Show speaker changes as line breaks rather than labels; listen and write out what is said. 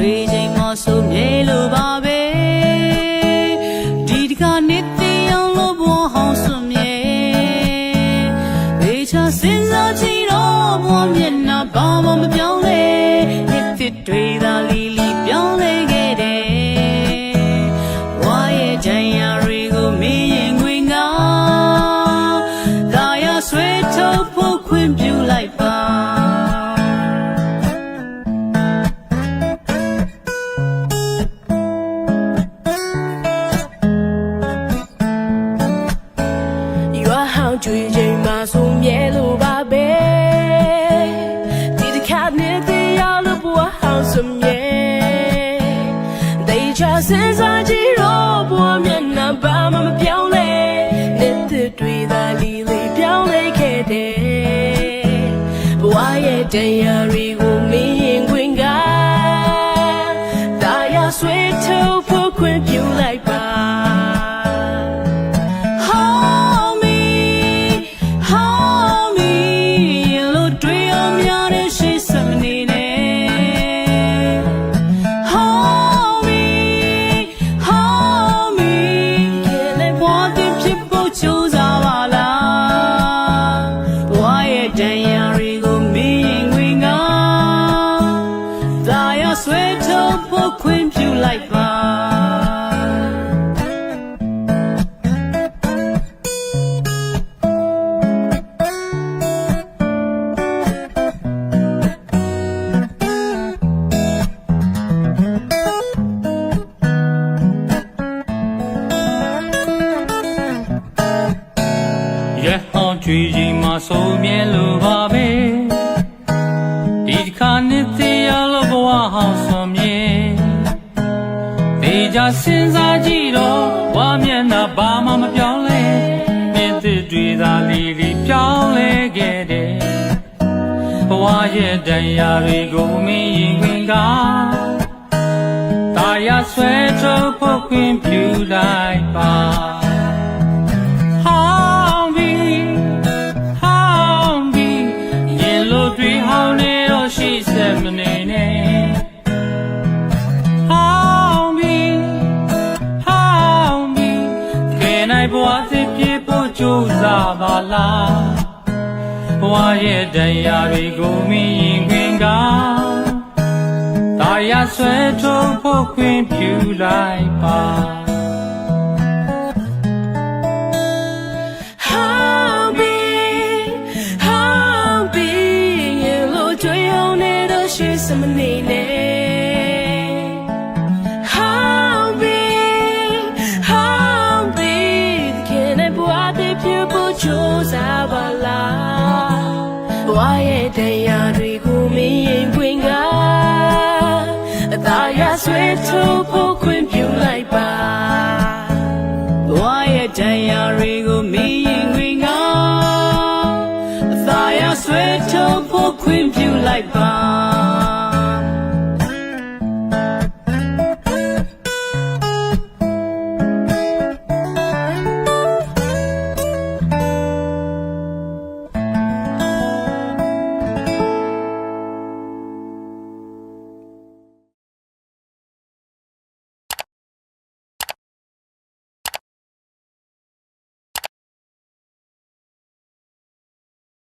ရွှေချိန်မဆိုမြေလိုပါပဲဒီတခါနှစ်သိအောင်လို့ဘဝဟောင်းစွန်မြေဘေးချစဉ်းစားကြည့်တော့ဘဝမျက်နှာဘာမှမပြော ရွာ
ဟောင်းကြွေချိန်မှာဆိုမြဲလို့ပါပဲဒီတစ်ခါနဲ့တည်းရောက်လို့ဘဝဟောင်းဆိုမြဲတေချာစင်စားကြည့်တော့ဘဝမျက်နှာဘာမှမပြောင်းလဲနေတဲ့တွေသာလီလီပြောင်းလဲခဲ့တယ်ဘဝရဲ့တရား လိုက်ပါ
ရ
ဟောင်းကြွေကြီးမှာဆိုမြဲလိုပါ စဉ်းစားကြည့်တော့ဝါမျက်နှာဘာမှမပြောင်းလဲနှစ်သက်တွေသာလီလီပြောင်းလဲခဲ့တယ်ဘဝရဲ့တရားတွေကိုမင်းရင်ခွင်ကတာယာဆွဲထုတ်ဖို့ခွင့်ပြုလိုက်ပါဟောင်းပြီဟောင်းပြီရင်လို့တွေဟောင်းနေတော့ရှိစက်မနေ နိုင်ဘဝစစ်ပြေဖို့ကြိုးစားပါလားဘဝရဲ့တရားတွေကိုမင်းရင်ခွင်ကတာယာဆွဲထုတ်ဖို့ခွင့်ပြုလိုက်ပါ
boy the people choose our life? Why a day are we going in Winga? That ya sweet to poke when you like by.
ဘဝရဲ့တန်ရာတွေကိုမင်းရင်ခွင်ကအသာရဆွဲထုတ်ဖို့ခွင့်ပြုလိုက်ပါ